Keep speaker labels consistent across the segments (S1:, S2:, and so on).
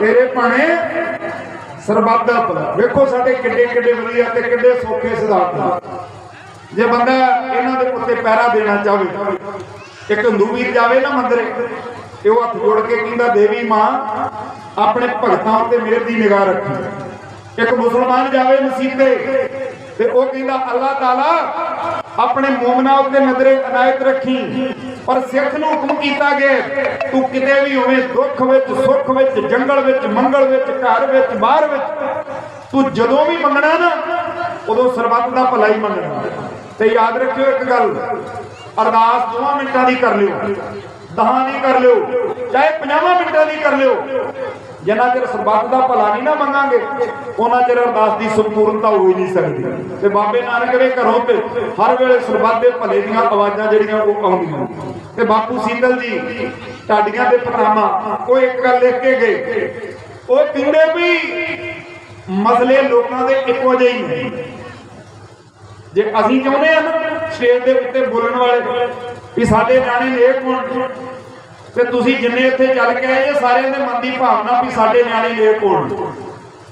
S1: ਤੇਰੇ ਭਾਣੇ ਸਰਬੱਤ ਦਾ ਭਲਾ। ਵੇਖੋ ਸਾਡੇ ਕਿੱਡੇ ਕਿੱਡੇ ਵਧੀਆ ਤੇ ਕਿੱਡੇ ਸੌਖੇ ਸਿਧਾਂਤ ਜੇ ਬੰਦਾ ਇਹਨਾਂ ਦੇ ਉੱਤੇ ਪਹਿਰਾ ਦੇਣਾ ਚਾਹੇ ਇੱਕ ਹਿੰਦੂ ਵੀਰ ਜਾਵੇ ਨਾ ਮੰਦਰੇ, ਤੇ ਉਹ ਹੱਥ ਜੋੜ ਕੇ ਕਹਿੰਦਾ, ਦੇਵੀ ਮਾਂ, ਆਪਣੇ ਭਗਤਾਂ ਉੱਤੇ ਮੇਰੇ ਦੀ ਨਿਗਾਹ ਰੱਖੀ ਇੱਕ ਮੁਸਲਮਾਨ ਜਾਵੇ ਮਸੀਤੇ, ਤੇ ਉਹ ਕਹਿੰਦਾ, ਅੱਲਾਹ ਤਾਲਾ ਆਪਣੇ ਮੂਮਨਾ ਉੱਤੇ ਨਜ਼ਰੇ ਅਨਾਇਤ ਰੱਖੀ। ਪਰ ਸਿੱਖ ਨੂੰ ਹੁਕਮ ਕੀਤਾ ਗਿਆ ਤੂੰ ਕਿਤੇ ਵੀ ਹੋਵੇਂ ਦੁੱਖ ਵਿੱਚ, ਸੁੱਖ ਵਿੱਚ, ਜੰਗਲ ਵਿੱਚ, ਮੰਗਲ ਵਿੱਚ, ਘਰ ਵਿੱਚ, ਬਾਹਰ ਵਿੱਚ, ਤੂੰ ਜਦੋਂ ਵੀ ਮੰਗਣਾ ਨਾ, ਉਦੋਂ ਸਰਬੱਤ ਦਾ ਭਲਾ ਹੀ ਮੰਗਣਾ। ਤੇ ਯਾਦ ਰੱਖਿਓ ਇੱਕ ਗੱਲ, ਅਰਦਾਸ ਦੋਵਾਂ ਮਿੰਟਾਂ ਦੀ ਕਰ ਲਿਓ, ਦਹਾਂ ਦੀ ਕਰ ਲਿਓ ਚਾਹੇ 50 ਮਿੰਟਾਂ ਦੀ ਕਰ ਲਿਓ। ਜਿੰਨਾ ਚਿਰ ਸਰਬੱਤ ਦਾ ਭਲਾ ਨਹੀਂ ਨਾ ਮੰਗਾਂਗੇ ਉਹਨਾਂ ਚਿਰ ਅਰਦਾਸ ਦੀ ਸੰਪੂਰਨਤਾ ਹੋ ਹੀ ਨਹੀਂ ਸਕਦੀ। ਤੇ ਬਾਬੇ ਨਾਨਕ ਦੇ ਘਰੋਂ ਤੇ ਹਰ ਵੇਲੇ ਸਰਬੱਤ ਦੇ ਭਲੇ ਦੀਆਂ ਆਵਾਜ਼ਾਂ ਜਿਹੜੀਆਂ ਉਹ ਆਉਂਦੀਆਂ। ਤੇ ਬਾਪੂ ਸੀਤਲ ਜੀ, ਢਾਡੀਆਂ ਦੇ ਪਨਾਮਾ ਉਹ ਇੱਕ ਗੱਲ ਲਿਖ ਕੇ ਗਏ। ਉਹ ਕਹਿੰਦੇ ਵੀ ਮਸਲੇ ਲੋਕਾਂ ਦੇ ਇੱਕੋ ਜਿਹੇ ਹੀ ਨੇ। ਜੇ ਅਸੀਂ ਚਾਹੁੰਦੇ ਹਾਂ ਨਾ ਸਟੇਜ ਦੇ ਉੱਤੇ ਬੋਲਣ ਵਾਲੇ, ਵੀ ਸਾਡੇ ਨਿਆਣੇ ਨੇਕ ਹੋਣ ਤੇ ਤੁਸੀਂ ਜਿੰਨੇ ਇੱਥੇ ਚੱਲ ਕੇ ਆਏ ਜੇ ਸਾਰਿਆਂ ਦੇ ਮਨ ਦੀ ਭਾਵਨਾ ਵੀ ਸਾਡੇ ਨਿਆਣੇ ਨੇਕ ਹੋਣ।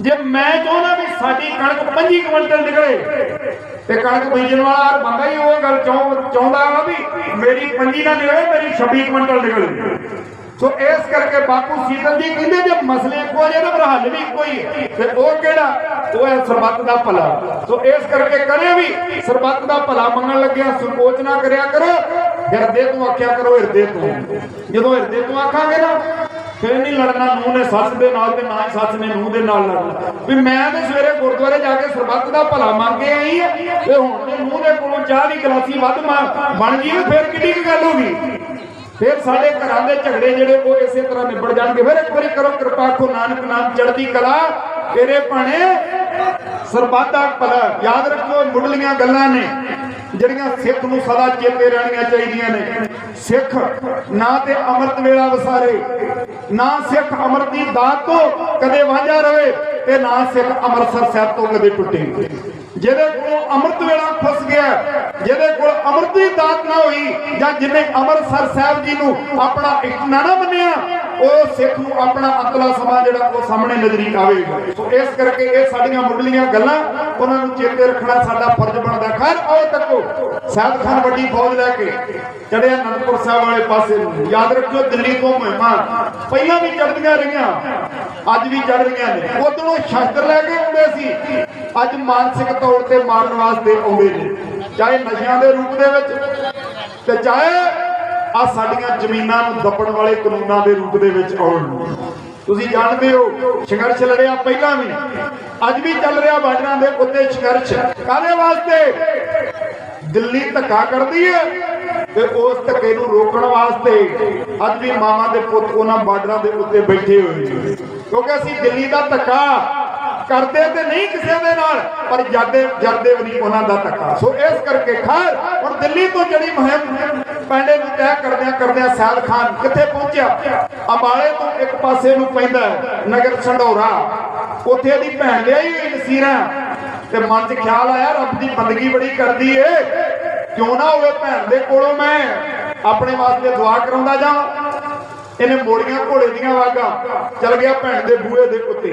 S1: ਜੇ ਮੈਂ ਚਾਹੁੰਦਾ ਵੀ ਸਾਡੀ ਕਣਕ 25 ਕੁਇੰਟਲ ਨਿਕਲੇ, ਤੇ ਕਣਕ ਬੀਜਣ ਵਾਲਾ ਹਰ ਬੰਦਾ ਹੀ ਉਹ ਗੱਲ ਚਾਹੁੰਦਾ ਵਾ ਵੀ ਮੇਰੀ 25 ਨਾ ਨਿਕਲੇ, ਮੇਰੀ 26 ਕੁਇੰਟਲ ਨਿਕਲੇ। ਸੋ ਇਸ ਕਰਕੇ ਬਾਪੂ ਸੀਤਲ ਜੀ ਕਹਿੰਦੇ ਜੇ ਮਸਲੇ ਇੱਕੋ ਜਿਹੇ ਤਾਂ ਹੱਲ ਵੀ ਇੱਕੋ ਹੀ ਹੈ। ਉਹ ਕਿਹੜਾ? ਉਹ ਹੈ ਸਰਬੱਤ ਦਾ ਭਲਾ। ਸੋ ਇਸ ਕਰਕੇ ਕਦੇ ਵੀ ਸਰਬੱਤ ਦਾ ਭਲਾ ਮੰਗਣ ਲੱਗਿਆ, ਸੰਕੋਚ ਨਾ ਕਰਿਆ ਕਰੋ। ਹਿਰਦੇ ਤੋਂ ਆਖਿਆ ਕਰੋ, ਹਿਰਦੇ ਤੋਂ। ਜਦੋਂ ਹਿਰਦੇ ਤੋਂ ਆਖਾਂਗੇ ਨਾ, ਫਿਰ ਨਹੀਂ ਲੜਨਾ, ਨੂੰਹ ਨੇ ਸੱਸ ਦੇ ਨਾਲ ਤੇ ਨਾ ਹੀ ਸੱਸ ਨੇ ਨੂੰਹ ਦੇ ਨਾਲ ਲੜਨਾ। ਵੀ ਮੈਂ ਤੇ ਸਵੇਰੇ ਗੁਰਦੁਆਰੇ ਜਾ ਕੇ ਸਰਬੱਤ ਦਾ ਭਲਾ ਮੰਗ ਕੇ ਆਈ ਹੈ, ਤੇ ਹੁਣ ਤੇ ਨੂੰਹ ਦੇ ਕੋਲੋਂ ਚਾਹ ਦੀ ਗਲਾਸੀ ਵੱਧ ਬਣ ਗਈ ਫਿਰ ਕਿੱਡੀ ਕੁ ਗੱਲ ਹੋ ਗਈ? ਫਿਰ ਸਾਡੇ ਘਰਾਂ ਦੇ ਝਗੜੇ ਜਿਹੜੇ ਉਹ ਇਸੇ ਤਰ੍ਹਾਂ ਨਿਬੜ ਜਾਣਗੇ। ਫਿਰ ਇੱਕ ਵਾਰੀ ਕਰੋ ਕਿਰਪਾ ਕੋ ਨਾਨਕ ਨਾਮ ਚੜ੍ਹਦੀ ਕਲਾ, ਤੇਰੇ ਭਾਣੇ ਸਰਬੱਤ ਦਾ ਭਲਾ। ਯਾਦ ਰੱਖੋ ਮੁੱਢਲੀਆਂ ਗੱਲਾਂ ਨੇ। ਜਿਹੜੀਆਂ ਸਿੱਖ ਨੂੰ ਸਦਾ ਚੇਤੇ ਰਹਿਣੀਆਂ ਚਾਹੀਦੀਆਂ ਨੇ। ਸਿੱਖ ਨਾ ਤੇ ਅੰਮ੍ਰਿਤ ਵੇਲਾ ਵਸਾਰੇ, ਨਾ ਸਿੱਖ ਅੰਮ੍ਰਿਤ ਦੀ ਦਾਤ ਤੋਂ ਕਦੇ ਵਾਂਝਾ ਰਵੇ ਤੇ ਨਾ ਸਿੱਖ ਅੰਮ੍ਰਿਤਸਰ ਸਾਹਿਬ ਤੋਂ ਕਦੇ ਟੁੱਟੇ। ਜਿਹਦੇ ਕੋਲ ਅੰਮ੍ਰਿਤ ਵੇਲਾ ਫਸ ਗਿਆ, ਜਿਹਦੇ ਕੋਲ ਅੰਮ੍ਰਿਤ ਦੀ ਦਾਤ ਨਾ ਹੋਈ ਜਾਂ ਜਿਹਨੇ ਅੰਮ੍ਰਿਤਸਰ ਸਾਹਿਬ ਜੀ ਨੂੰ ਆਪਣਾ ਇੱਕ ਨਾ ਮੰਨਿਆ ਉਹ ਸਿੱਖ ਨੂੰ ਆਪਣਾ ਅੰਤਲਾ ਸਮਾਂ ਜਿਹੜਾ ਉਹ ਸਾਹਮਣੇ ਨਜ਼ਰੀ ਆਵੇਗਾ ਸੋ ਇਸ ਕਰਕੇ ਇਹ ਸਾਡੀਆਂ ਮੁੱਢਲੀਆਂ ਗੱਲਾਂ, ਉਹਨਾਂ ਨੂੰ ਚੇਤੇ ਰੱਖਣਾ ਸਾਡਾ ਫਰਜ਼ ਬਣਦਾ। ਖੈਰ, ਆਓ ਤੱਕੋ ਸਾਧ ਖਾਨ ਵੱਡੀ ਫੌਜ ਲੈ ਕੇ ਚੜਿਆ ਅਨੰਦਪੁਰ ਸਾਹਿਬ ਵਾਲੇ ਪਾਸੇ ਨੂੰ। ਯਾਦ ਰੱਖਿਓ, ਦਿੱਲੀ ਤੋਂ ਮਹਿਮਾ ਪਹਿਲਾਂ ਵੀ ਚੜਦੀਆਂ ਰਹੀਆਂ, ਅੱਜ ਵੀ ਚੜ ਰਹੀਆਂ ਨੇ। ਉਦੋਂ ਸ਼ਸਤਰ ਲੈ ਕੇ ਆਉਂਦੇ ਸੀ, ਅੱਜ ਮਾਨਸਿਕ ਤੌਰ ਤੇ ਮਾਰਨ ਵਾਸਤੇ ਆਉਂਦੇ ਨੇ। ਚਾਹੇ ਨਸ਼ਿਆਂ ਦੇ ਰੂਪ ਦੇ ਵਿੱਚ ਤੇ ਚਾਹੇ ਆ ਸਾਡੀਆਂ ਜ਼ਮੀਨਾਂ ਨੂੰ ਦੱਬਣ ਵਾਲੇ ਕਾਨੂੰਨਾਂ ਦੇ ਰੂਪ ਦੇ ਵਿੱਚ ਆਉਣ ਤੁਸੀਂ ਜਾਣਦੇ ਹੋ, ਸੰਘਰਸ਼ ਲੜਿਆ ਪਹਿਲਾਂ ਵੀ, ਅੱਜ ਵੀ ਚੱਲ ਰਿਹਾ ਬਾਰਡਰਾਂ ਦੇ ਉੱਤੇ ਸੰਘਰਸ਼। ਕਾਹਦੇ ਵਾਸਤੇ? ਦਿੱਲੀ ਧੱਕਾ ਕਰਦੀ ਹੈ ਤੇ ਉਸ ਧੱਕੇ ਨੂੰ ਰੋਕਣ ਵਾਸਤੇ ਅੱਜ ਵੀ ਮਾਵਾਂ ਦੇ ਪੁੱਤ ਉਹਨਾਂ ਬਾਰਡਰਾਂ ਦੇ ਉੱਤੇ ਬੈਠੇ ਹੋਏ ਕਿਉਂਕਿ ਅਸੀਂ ਦਿੱਲੀ ਦਾ ਧੱਕਾ ਕਰਦੇ ਤੇ ਨਹੀਂ ਕਿਸੇ ਦੇ ਨਾਲ, ਪਰ ਜਾਂਦੇ ਜਾਂਦੇ ਵੀ ਉਹਨਾਂ ਦਾ ਧੱਕਾ। ਸੋ ਇਸ ਕਰਕੇ ਖੈਰ, ਹੁਣ ਦਿੱਲੀ ਤੋਂ ਜਿਹੜੀ ਮੁਹਿੰਮ ਪੈਂਡੇ ਨੂੰ ਤੈਅ ਕਰਦਿਆਂ ਕਰਦਿਆਂ ਸਾਲ ਖਾਨ ਕਿੱਥੇ ਪਹੁੰਚਿਆ? ਅੰਬਾਲੇ ਤੋਂ ਇੱਕ ਪਾਸੇ ਨੂੰ ਪੈਂਦਾ ਨਗਰ ਸੰਢੌਰਾ ਉੱਥੇ ਦੀ ਭੈਣ ਲਿਆਈ ਹੋਈ ਨਸੀਰਾ। ਤੇ ਮਨ 'ਚ ਖਿਆਲ ਆਇਆ, ਰੱਬ ਦੀ ਬੰਦਗੀ ਬੜੀ ਕਰਦੀ ਏ। ਕਿਉਂ ਨਾ ਹੋਵੇ ਭੈਣ ਦੇ ਕੋਲੋਂ ਮੈਂ ਆਪਣੇ ਵਾਸਤੇ ਦੁਆ ਕਰਾਉਂਦਾ ਜਾਵਾਂ? ਇਹਨੇ ਮੋੜੀਆਂ ਘੋੜੇ ਦੀਆਂ ਵਾਗਾ। ਚਲ ਗਿਆ ਭੈਣ ਦੇ ਬੂਹੇ ਦੇ ਉੱਤੇ।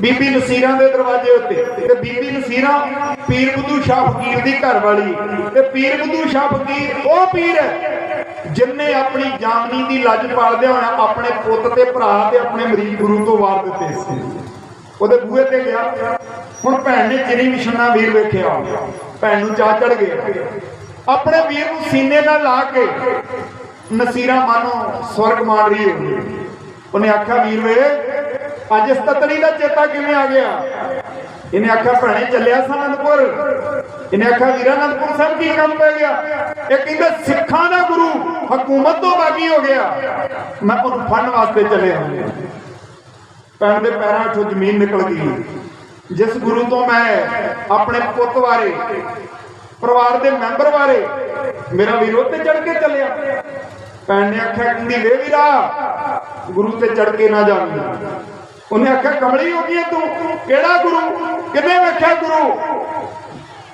S1: ਬੀਬੀ ਨਸੀਰਾਂ ਦੇ ਦਰਵਾਜ਼ੇ ਉੱਤੇ। ਤੇ ਬੀਬੀ ਨਸੀਰਾਂ ਪੀਰ ਬੁੱਧੂ ਸ਼ਾਹ ਫਕੀਰ ਦੀ ਘਰ ਵਾਲੀ। ਤੇ ਪੀਰ ਬੁੱਧੂ ਸ਼ਾਹ ਫਕੀਰ ਉਹ ਪੀਰ ਹੈ ਜਿਨਨੇ ਆਪਣੀ ਜਾਮਨੀ ਦੀ ਲੱਜ ਪਾਲਦਿਆਂ ਹੋਇਆ ਆਪਣੇ ਪੁੱਤ ਤੇ ਭਰਾ ਤੇ ਆਪਣੇ ਮਰੀਦ ਗੁਰੂ ਤੋਂ ਵਾਰ ਦਿੱਤੇ ਸੀ। ਉਹਦੇ ਬੂਹੇ ਤੇ ਗਿਆ। ਹੁਣ ਭੈਣ ਨੇ ਚਿਰੀ ਵਿਸ਼ਨਾ ਵੀਰ ਵੇਖਿਆ। ਭੈਣ ਨੂੰ ਚਾਹ ਚੜ ਗਿਆ। ਆਪਣੇ ਵੀਰ ਨੂੰ ਸੀਨੇ ਨਾਲ ਲਾ ਕੇ ਨਸੀਰਾ ਮਾਨੋ ਸਵਰਗ ਮਾਣ ਰਹੀ ਹੋਈ ਉਹਨੇ ਆਖਿਆ, ਵੀਰ ਵੇ, ਅੱਜ ਇਸ ਤਤੜੀ ਦਾ ਚੇਤਾ ਕਿਵੇਂ ਆ ਗਿਆ? ਇਹਨੇ ਆਖਿਆ, ਭੈਣੇ, ਚੱਲਿਆ ਸਾਂ ਇਹਨੇ ਆਖਿਆ, ਵੀਰਾ, ਅਨੰਦਪੁਰ ਸਾਹਿਬ ਕੀ ਕੰਮ ਪੈ ਗਿਆ? ਇਹ ਕਹਿੰਦੇ, ਸਿੱਖਾਂ ਦਾ ਗੁਰੂ ਹਕੂਮਤ ਤੋਂ ਬਾਗੀ ਹੋ ਗਿਆ। ਮੈਂ ਉਹਨੂੰ ਫੜਨ ਵਾਸਤੇ ਚੱਲਿਆ ਭੈਣ ਦੇ ਪੈਰਾਂ 'ਚੋਂ ਜ਼ਮੀਨ ਨਿਕਲ ਗਈ। ਜਿਸ ਗੁਰੂ ਤੋਂ ਮੈਂ ਆਪਣੇ ਪੁੱਤ ਬਾਰੇ, ਪਰਿਵਾਰ ਦੇ ਮੈਂਬਰ ਬਾਰੇ ਮੇਰਾ ਵਿਰੋਧ ਤੇ ਚੜ ਕੇ ਚੱਲਿਆ। ਭੈਣ ਨੇ ਆਖਿਆ ਕਹਿੰਦੀ ਵੇ ਵੀਰਾ, ਗੁਰੂ ਤੇ ਚੜ ਕੇ ਨਾ ਜਾਵੀਂ। ਉਹਨੇ ਆਖਿਆ, ਕਮਲੀ ਹੋ ਗਈ ਤੂੰ। ਕਿਹੜਾ ਗੁਰੂ? ਕਿੰਨੇ ਵੇਖਿਆ ਗੁਰੂ?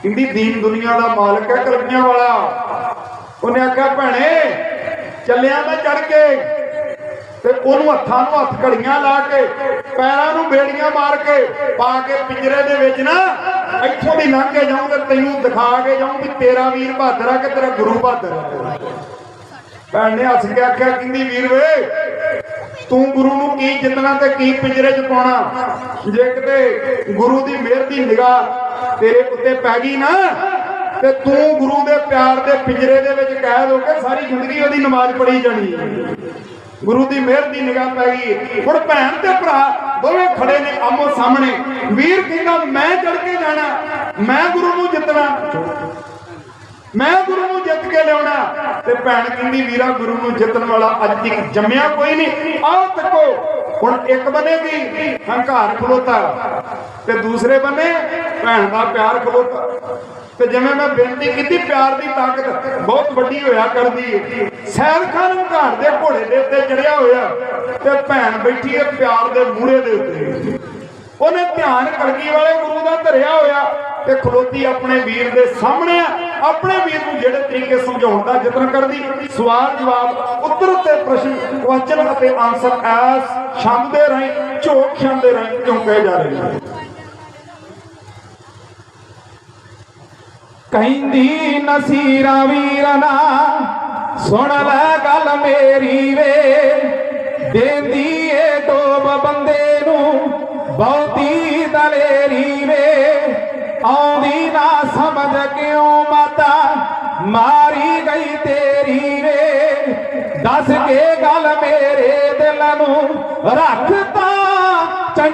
S1: ਕਹਿੰਦੀ, ਦੀਨ ਦੁਨੀਆ ਦਾ ਮਾਲਕ ਹੈ ਕਲਗੀਆਂ ਵਾਲਾ। ਉਹਨੇ ਆਖਿਆ, ਭੈਣੇ, ਚੱਲਿਆ ਮੈਂ ਚੜ ਕੇ। ਤੇ ਉਹਨੂੰ ਹੱਥਾਂ ਨੂੰ ਹੱਥ ਘੜੀਆਂ ਲਾ ਕੇ, ਪੈਰਾਂ ਨੂੰ ਬੇੜੀਆਂ ਮਾਰ ਕੇ, ਪਾ ਕੇ ਪਿੰਜਰੇ ਦੇ ਵਿੱਚ ਨਾ ਇੱਥੋਂ ਦੀ ਲੰਘ ਕੇ ਜਾਊਂ ਤੇ ਤੈਨੂੰ ਦਿਖਾ ਕੇ ਜਾਊਂ ਵੀ ਤੇਰਾ ਵੀਰ ਬਹਾਦਰ ਆ ਕਿ ਤੇਰਾ ਗੁਰੂ ਬਹਾਦਰ ਆ। ਭੈਣ ਨੇ ਹੱਸ ਕੇ ਆਖਿਆ ਕਹਿੰਦੀ ਵੀਰ ਵੇ, ਤੂੰ ਗੁਰੂ ਨੂੰ ਕੀ ਜਿੱਤਣਾ ਤੇ ਕੀ ਪਿੰਜਰੇ 'ਚ ਪਾਉਣਾ? ਜੇ ਕਿਤੇ ਗੁਰੂ ਦੀ ਮਿਹਰ ਦੀ ਨਿਗਾਹ ਤੇਰੇ ਉੱਤੇ ਪੈ ਗਈ ਨਾ, ਤੇ ਤੂੰ ਗੁਰੂ ਦੇ ਪਿਆਰ ਦੇ ਪਿੰਜਰੇ ਦੇ ਵਿੱਚ ਕੈਦ ਹੋ ਕੇ ਸਾਰੀ ਜ਼ਿੰਦਗੀ ਉਹਦੀ ਨਮਾਜ਼ ਪੜ੍ਹੀ ਜਾਣੀ ਗੁਰੂ ਦੀ ਮਿਹਰ ਦੀ ਨਿਗਾਹ ਪੈ ਗਈ। ਹੁਣ ਭੈਣ ਤੇ ਭਰਾ ਦੋਵੇਂ ਖੜੇ ਨੇ ਆਮੋ ਸਾਹਮਣੇ। ਵੀਰ ਕਹਿੰਦਾ, ਮੈਂ ਚੜ ਕੇ ਜਾਣਾ, ਮੈਂ ਗੁਰੂ ਨੂੰ ਜਿੱਤਣਾ। ਮੈਂ ਗੁਰੂ ਨੂੰ ਜਿੱਤ ਕੇ ਲਿਆਉਣਾ ਤੇ ਭੈਣ ਕਹਿੰਦੀ ਵੀਰਾ ਗੁਰੂ ਨੂੰ ਜਿੱਤਣ ਵਾਲਾ ਅੱਜ ਤੱਕ ਜੰਮਿਆ ਕੋਈ ਨਹੀਂ। ਆਓ ਤੱਕੋ ਹੁਣ ਇੱਕ ਬੰਨੇ ਦੀ ਹੰਕਾਰ ਖਲੋਤਾ ਤੇ ਦੂਸਰੇ ਬੰਨੇ ਭੈਣ ਦਾ ਪਿਆਰ ਖਲੋਤਾ। ਤੇ ਜਿਵੇਂ ਮੈਂ ਬੇਨਤੀ ਕੀਤੀ, ਪਿਆਰ ਦੀ ਤਾਕਤ ਬਹੁਤ ਵੱਡੀ ਹੋਇਆ ਕਰਦੀ ਹੈ ਸੈਦ ਖਾਨ ਹੰਕਾਰ ਦੇ ਘੋੜੇ ਦੇ ਉੱਤੇ ਚੜਿਆ ਹੋਇਆ ਤੇ ਭੈਣ ਬੈਠੀ ਹੈ ਪਿਆਰ ਦੇ ਮੂਹਰੇ ਦੇ ਉੱਤੇ। ਉਹਨੇ ਧਿਆਨ ਕਲਗੀ ਵਾਲੇ ਗੁਰੂ ਦਾ ਧਰਿਆ ਹੋਇਆ ਤੇ ਖਲੋਤੀ ਆਪਣੇ ਵੀਰ ਦੇ ਸਾਹਮਣੇ ਆ। ਆਪਣੇ ਵੀਰ ਨੂੰ ਜਿਹੜੇ ਤਰੀਕੇ ਸਮਝਾਉਣ ਦਾ ਯਤਨ ਕਰਦੀ, ਸਵਾਲ ਜਵਾਬ, ਉੱਤਰ ਤੇ ਪ੍ਰਸ਼ਨ, ਕੁਐਸਚਨ ਅਤੇ ਆਨਸਰ ਐਸ ਛੰਦ ਦੇ ਰਾਹੀਂ, ਝੋਕ ਛੰਦ ਦੇ ਰਾਹੀਂ ਕਿਉਂ ਕਹੇ ਜਾ ਰਹੇ ਨੇ
S2: ਕਹਿੰਦੀ ਨਸੀਰਾ ਵੀਰਨਾ ਸੁਣ ਲੈ ਗੱਲ ਮੇਰੀ ਵੇ, ਦੇਂਦੀ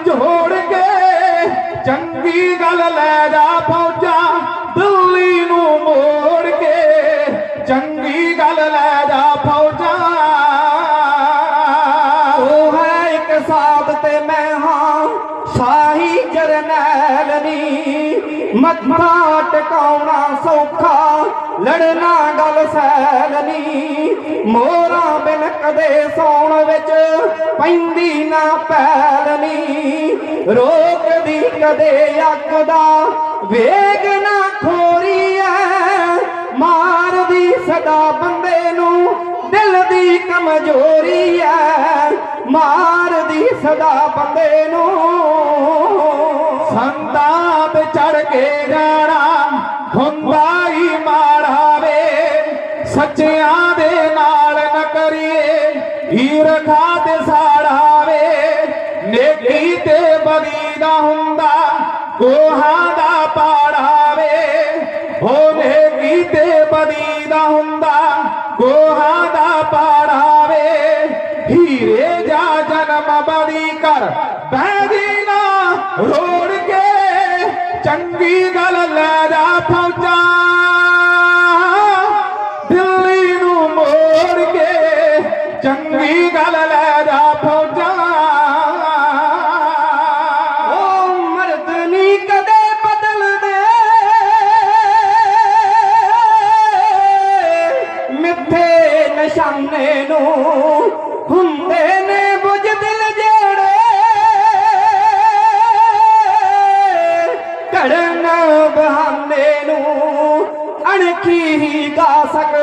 S2: ਝੰਜੋੜ ਕੇ ਚੰਗੀ ਗੱਲ ਲੈ ਜਾ ਪਹੁੰਚਾ ਦਿੱਲੀ ਨੂੰ ਮੋੜ ਕੇ ਚੰਗੀ ਗੱਲ ਲੈ ਜਾ ਪਹੁੰਚਾ ਉਹ ਹੈ ਇੱਕ ਸਾਧ ਤੇ ਮੈਂ ਹਾਂ, ਸਾਹੀ ਜਰਨੈਲ ਨੀ, ਮੱਥਾ ਟਿਕਾਉਣਾ ਲੜਨਾ ਗੱਲ ਸੈਲ ਨੀ ਮੋਰਾਂ ਬਿਨ ਕਦੇ ਸੌਣ ਵਿੱਚ ਪੈਂਦੀ ਨਾ ਪੈਲਨੀ ਰੋਕਦੀ ਕਦੇ ਅੱਗ ਦਾ ਵੇਗ ਨਾ ਖੋਰੀ ਐ ਮਾਰਦੀ ਸਦਾ ਬੰਦੇ ਨੂੰ ਦਿਲ ਦੀ ਕਮਜ਼ੋਰੀ ਐ ਮਾਰਦੀ ਸਦਾ ਬੰਦੇ ਨੂੰ ਸੰਤਾਪ ਪਾੜਾਵੇ। ਹੀਰੇ ਜਾ ਜਨਮ ਬਦੀ ਕਰ। ਬੈਦੀ ਨਾ ਰੋੜ ਕੇ। ਚੰਗੀ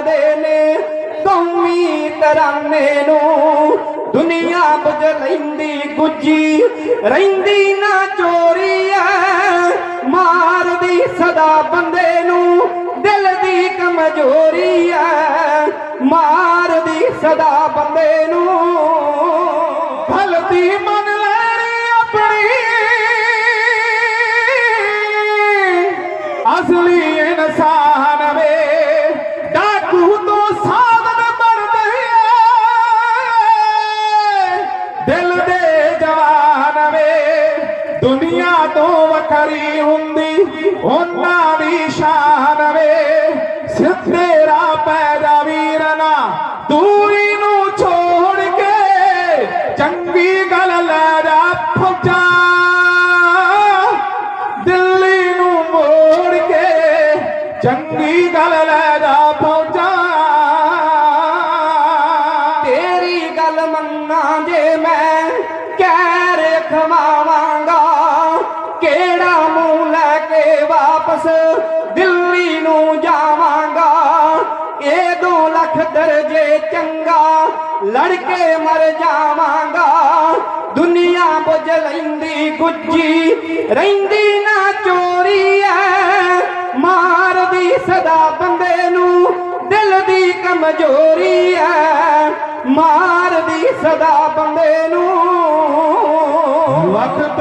S2: ਸਕਦੇ ਨੇ ਕੌਮੀ ਤਰਾਨੇ ਨੂੰ ਦੁਨੀਆ ਬੁਝ ਲੈਂਦੀ ਗੁੱਜੀ। ਰਹਿੰਦੀ ਨਾ ਚੋਰੀ ਐ, ਮਾਰਦੀ ਸਦਾ ਬੰਦੇ ਨੂੰ, ਦਿਲ ਦੀ ਕਮਜ਼ੋਰੀ ਐ, ਮਾਰਦੀ ਸਦਾ ਬੰਦੇ ਨੂੰ। ਗਲਤੀ ਮਨ ਕਹਿ ਕਿਹੜਾ ਮੂੰਹ ਲੈ ਕੇ ਵਾਪਸ ਦਿੱਲੀ ਨੂੰ ਜਾਵਾਂਗਾ? ਇਹ ਦੋ ਲੱਖ ਦਰਜੇ ਚੰਗਾ ਲੜ ਕੇ ਮਰ ਜਾਵਾਂ
S3: ਮੌਜ ਲੈਂਦੀ ਗੁੱਜੀ, ਰਹਿੰਦੀ ਨਾ ਚੋਰੀ ਐ। ਮਾਰਦੀ ਸਦਾ ਬੰਦੇ ਨੂੰ ਦਿਲ ਦੀ ਕਮਜ਼ੋਰੀ ਐ। ਮਾਰਦੀ ਸਦਾ ਬੰਦੇ ਨੂੰ
S2: ਵਕਤ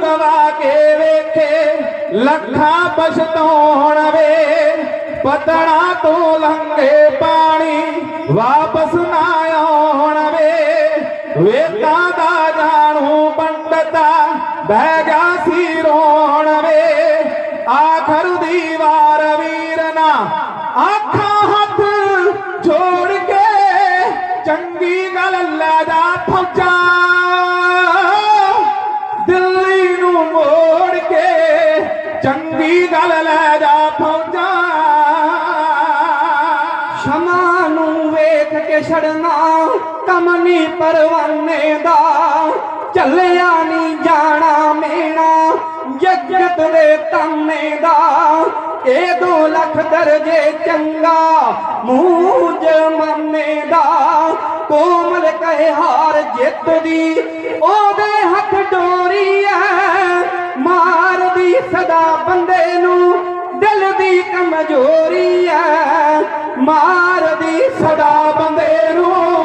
S2: ਗਵਾ ਕੇ ਵੇਖੇ, ਲੱਖਾਂ ਪਛਤਾਉਣ ਵੇ। ਪਤਣਾ ਤੋਂ ਲੰਘੇ ਪਾਣੀ ਵਾਪਸ ਨਾ ਆਉਣ ਵੇ। ਵੇਤਾ ਦਾ ਜਾਣੂ ਪੰਡਤਾ, ਬਹਿ ਗਿਆ ਸੀ ਚੰਗੀ ਗੱਲ ਲੈ ਜਾ ਫੌਜਾਂ।
S3: ਸ਼ਮਾ ਨੂੰ ਵੇਖ ਕੇ ਛੜਨਾ ਕੰਮ ਨੀ ਪਰਵਾਨੇ ਦਾ। ਚੱਲਿਆ ਨੀ ਜਾਣਾ ਮੇਣਾ ਜਗਤ ਦੇ ਤਾਨੇ ਦਾ। ਇਹ ਦੋ ਲੱਖ ਦਰਜੇ ਚੰਗਾ ਮੂੰਹ ਜਮਾਨੇ ਦਾ। ਕੋਮਲ ਕਹੇ ਹਾਰ ਜਿੱਤ ਦੀ ਉਹਦੇ ਹੱਥ ਡੋਰੀ ਐ। ਮਾਰਦੀ ਸਦਾ ਮਜੋਰੀ ਐ ਮਾਰਦੀ ਸਦਾ ਬੰਦੇ ਨੂੰ।